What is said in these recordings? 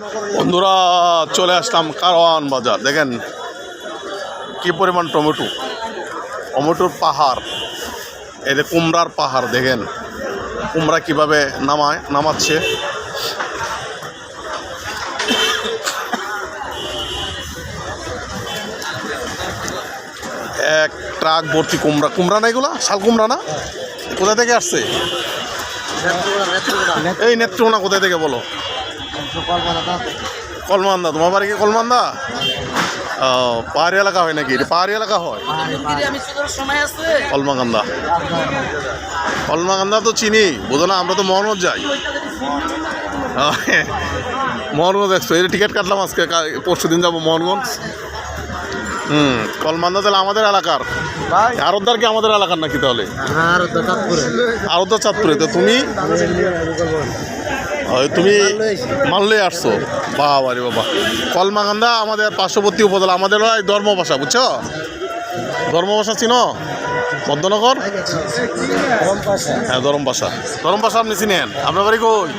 বন্ধুরা, চলে আসলাম কারওয়ান বাজার। দেখেন কি পরিমাণ টমেটো। টমেটোর পাহাড়। যে কুমড়ার পাহাড়, দেখেন। কুমড়া কীভাবে নামায়, নামাচ্ছে। এক ট্রাক ভর্তি কুমড়া। কুমড়া না এগুলা? শাল কুমড়া না? কোথা থেকে আসছে? এই নেত্রকোনা কোথায় থেকে বলো? কলমান্দা তোমার বাড়ি কি কলমান্দা? ও পাহাড়ি এলাকা হয় নাকি? পাহাড়ি এলাকা হয়? কলমাকান্দা। কলমাকান্দা তো চিনি বোঝো না আমরা তো মোহনগঞ্জ যাই। মোহনগঞ্জ এক্সপ্রেস এটা টিকিট কাটলাম আজকে পরশু দিন যাব মোহনগঞ্জ হুম কলমান্দা তাহলে আমাদের এলাকার। আরবদার কি আমাদের এলাকার নাকি তাহলে? আরবদার চাঁদপুরে। তো তুমি? তুমি মানলে আসছো। বাবা রে বাবা। কলমাকান্দা আমাদের পার্শ্ববর্তী উপজেলা, আমাদের ওই ধর্মভাষা, বুঝছ? ধর্মভাষা চিনো? মধ্যনগর? হ্যাঁ ধরম ভাষা ধরম ভাষা আপনি চিনেন? আপনার বাড়ি কই?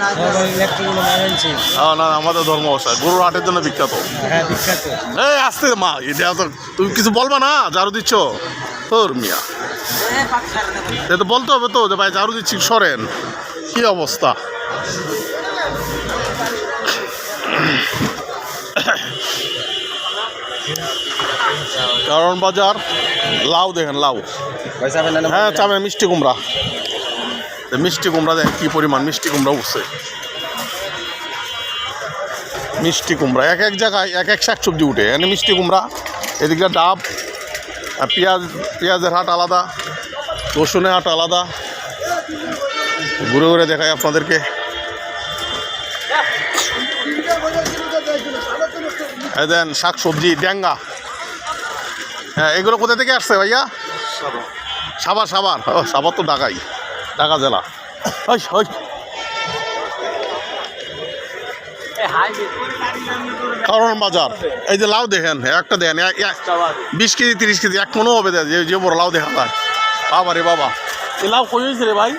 না আমাদের ধর্ম ভাষা গরুর হাটের জন্য বিখ্যাত। এই, আসতে মা, এটা তো তুমি কিছু বলবা না? ঝাড়ু দিচ্ছ? তোর মিয়া। তো বলতে হবে তো, যে ভাই ঝাড়ু দিচ্ছি, সরেন। কি অবস্থা? কারণ বাজার লাউ দেখেন লাউ। হ্যাঁ চাবে মিষ্টি কুমড়া। মিষ্টি কুমড়া দেখেন কী পরিমাণ মিষ্টি কুমড়া উঠছে। মিষ্টি কুমড়া এক এক জায়গায় এক এক শাক সবজি উঠে। এখানে মিষ্টি কুমড়া এদিকে ডাব আর পেঁয়াজ পেঁয়াজের হাট আলাদা রসুনের হাট আলাদা। ঘুরে ঘুরে দেখাই আপনাদেরকে। দেন শাক সবজি ড্যাঙ্গা হ্যাঁ এগুলো কোথা থেকে আসছে ভাইয়া? সাবার সাবার ও সাবার তো ঢাকাই। ঢাকা জেলা। ওই ওই। কারণ বাজার। এই যে লাউ দেখেন একটা দেখেন বিশ কেজি তিরিশ কেজি এক মনেও হবে যে যে বড় লাউ দেখা যায়। বাবা রে বাবা। এই লাউ কই হয়েছে রে ভাই?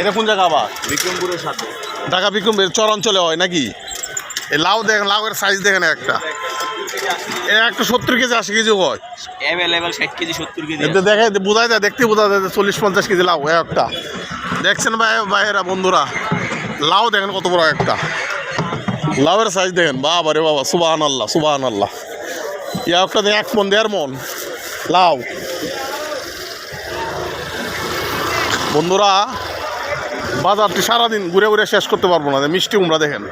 এটা কোন জায়গা আবার? বিক্রমপুরের সাথে। ঢাকা বিক্রম চর অঞ্চলে হয় নাকি? এই লাউ দেখেন লাউয়ের সাইজ দেখেন একটা। এ একটা সত্তর কেজি আশি কেজি হয়। অ্যাভেলেবেল ষাট কেজি সত্তর কেজি এতে দেখে বোঝাই যায় দেখতে বোঝা যায় চল্লিশ পঞ্চাশ কেজি লাউ একটা। দেখছেন ভাই ভাইয়েরা বন্ধুরা? লাউ দেখেন কত বড় একটা। লাউয়ের সাইজ দেখেন বাবা রে বাবা সুবাহান আল্লাহ সুবাহান আল্লাহ ইয়া একটা দেখে এক মন দেড় মন। লাউ। বন্ধুরা বাজারটি সারাদিন ঘুরে ঘুরে শেষ করতে পারব না মিষ্টি কুমড়া দেখেন।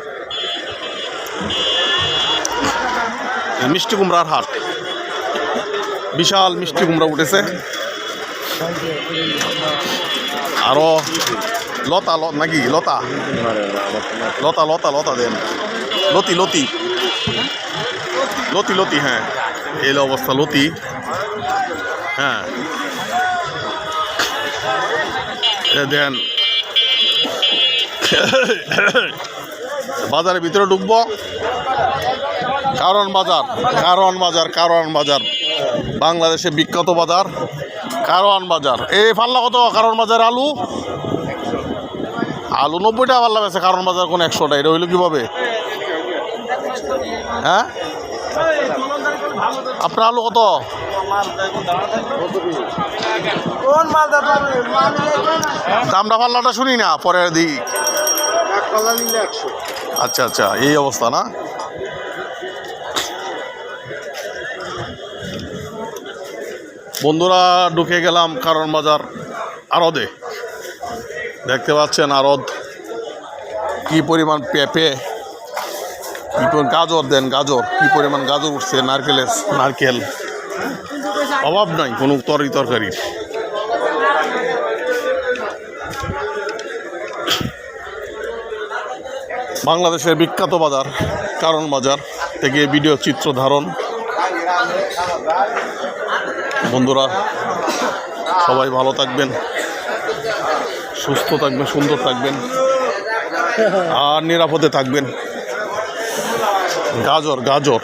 মিষ্টি কুমড়ার হাট। বিশাল মিষ্টি কুমড়া উঠেছে। আরও লতা নাকি লতা? লতা লতা লতা দেন। লতি লতি। লতি লতি হ্যাঁ। এই অবস্থা, লতি। হ্যাঁ। দেন। বাজারের ভিতরে ঢুকবো। কারণ বাজার কারণ বাজার কারণ বাজার। বাংলাদেশে বিখ্যাত বাজার কারওয়ান বাজার। এই পাল্লা কত? কারণ বাজার আলু? আলু নব্বই টাকা পাল্লা বেছে কারণ বাজার কোন একশোটা এটা হইল কীভাবে? হ্যাঁ? আপনার আলু কত? দামটা পাল্লাটা শুনি না পরে দিই এক পাল্লা নিলে একশো। আচ্ছা আচ্ছা এই অবস্থা না? বন্ধুরা, ঢুকে গেলাম কারণ বাজার আরদে। দেখতে পাচ্ছেন আরদ কি পরিমাণ পেঁপে, কি গাজর দেন, গাজর। কি পরিমাণ গাজর উঠছে, নারকেলের নারকেল। অভাব নাই, কোনো তরি তরকারির বাংলাদেশের বিখ্যাত বাজার, কারণ বাজার, থেকে ভিডিও চিত্র ধারণ। বন্ধুরা, সবাই ভালো থাকবেন, সুস্থ থাকবেন, সুন্দর থাকবেন, আর নিরাপদে থাকবেন। গাজর গাজর।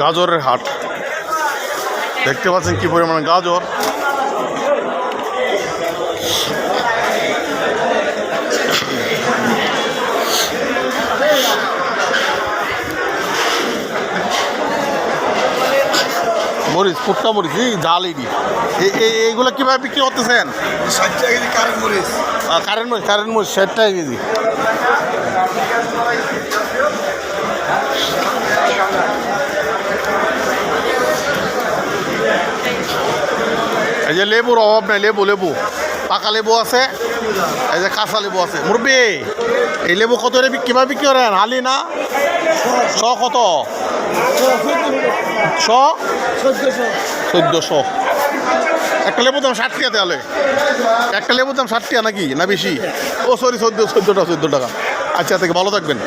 গাজরের হাট। দেখতে পাচ্ছেন কি পরিমাণ গাজর? মরিচ, ফুটকা মরিচ, এই জালিনি এইগুলো কীভাবে বিক্রি করতেছেন? কারেন্ট মরিচ কারেন্ট মরিচ কারেন্ট ষাট টাকা কেজি। এই যে লেবুর অভাব নাই, লেবু লেবু। পাকা লেবু আছে, এই যে কাঁচা লেবু আছে। মুরব্বি, এই লেবু কত রে কীভাবে বিক্রি করেন? হালি না? শ কত? শ? চোদ্দশো। একটা লেবুর দাম ষাট টাকা তাহলে একটা লেবুর দাম ষাট টাকা নাকি? না বেশি? ও সরি চোদ্দ, চোদ্দোটা, চোদ্দ টাকা। আচ্ছা থেকে ভালো থাকবেন।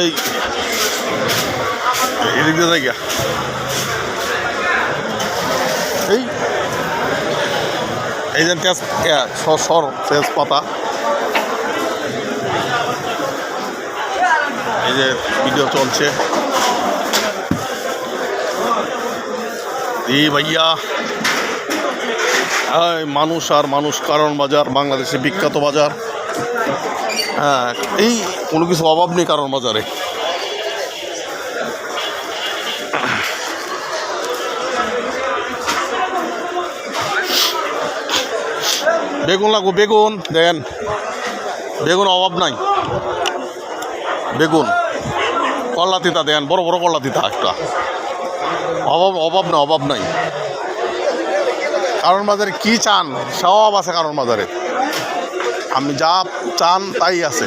এই, এদিক দিয়ে জায়গা এই এই যে সর, তেজপাতা। যে ভিডিও চলছে। এই ভাইয়া মানুষ আর মানুষ কারণ বাজার, বাংলাদেশে বিখ্যাত বাজার। হ্যাঁ এই কোনো কিছু অভাব নেই কারণ বাজারে। বেগুন লাগবো, বেগুন, দেন। বেগুন অভাব নাই। বেগুন। কল্লা তিতা দেন, বড় বড় কল্লা তিতা একটা। অভাব অভাব না অভাব নাই কারণ বাজারে কি চান? সব আছে কারণ বাজারে। আমি যা চান তাই আছে।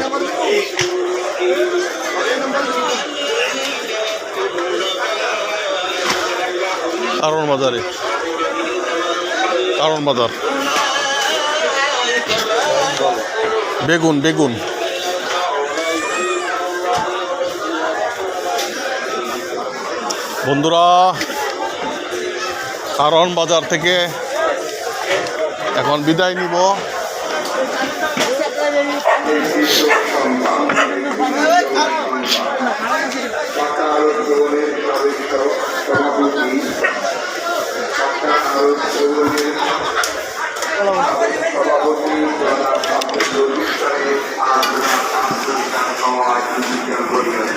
কারণ বাজারে। কারণ বাজার। বেগুন বেগুন। বন্ধুরা কারণ বাজার থেকে এখন বিদায় নিব।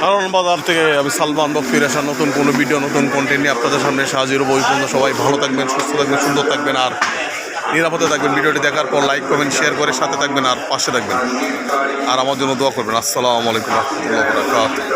কারণ বাজার থেকে আমি সালমান বক্ফির আসা নতুন কোনো ভিডিও নতুন কন্টেন্ট নিয়ে আপনাদের সামনে সাহায্যের বই সবাই ভালো থাকবেন, সুস্থ থাকবেন, সুন্দর থাকবেন, আর নিরাপদে থাকবেন। ভিডিওটি দেখার পর লাইক করবেন শেয়ার করে সাথে থাকবেন আর পাশে থাকবেন। আর আমার জন্য দোয়া করবেন। আসসালামু আলাইকুম রহমতুল্লাহ